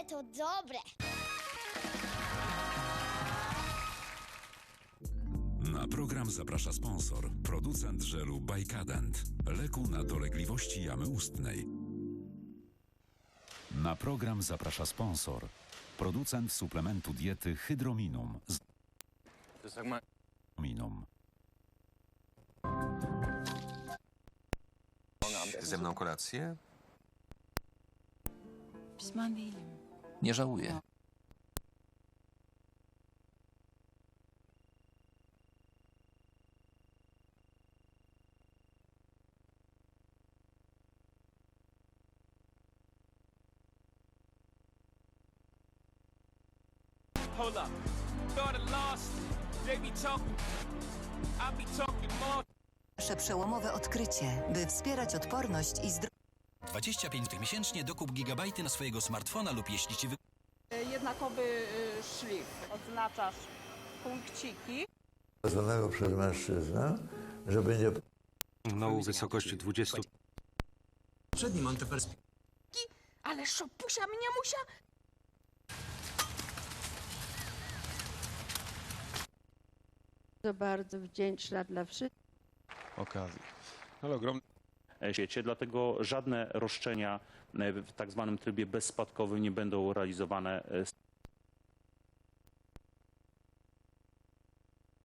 Ale to dobre. Na program zaprasza sponsor, producent żelu Bajkadent, leku na dolegliwości jamy ustnej. Na program zaprasza sponsor, producent suplementu diety Hydrominum z To jest ma... Minum. Ze mną kolację? Değilim. Nie żałuję. Hold up. Thought I lost. They be talking. I be talking more. Nasze przełomowe odkrycie, by wspierać odporność i zdrowie. 25 zł miesięcznie dokup gigabajty na swojego smartfona lub jeśli ci wy... jednakowy y, szlif. Odznaczasz punkciki. Wezwanego przez mężczyznę, żeby nie Osiągnął wysokość 20 Przed nim antyperspirator. Ale szopusia mnie musia. Bardzo, bardzo wdzięczna dla wszystkich. okazji. Ale ogromny świecie, dlatego żadne roszczenia e, w tak zwanym trybie bezspadkowym nie będą realizowane e,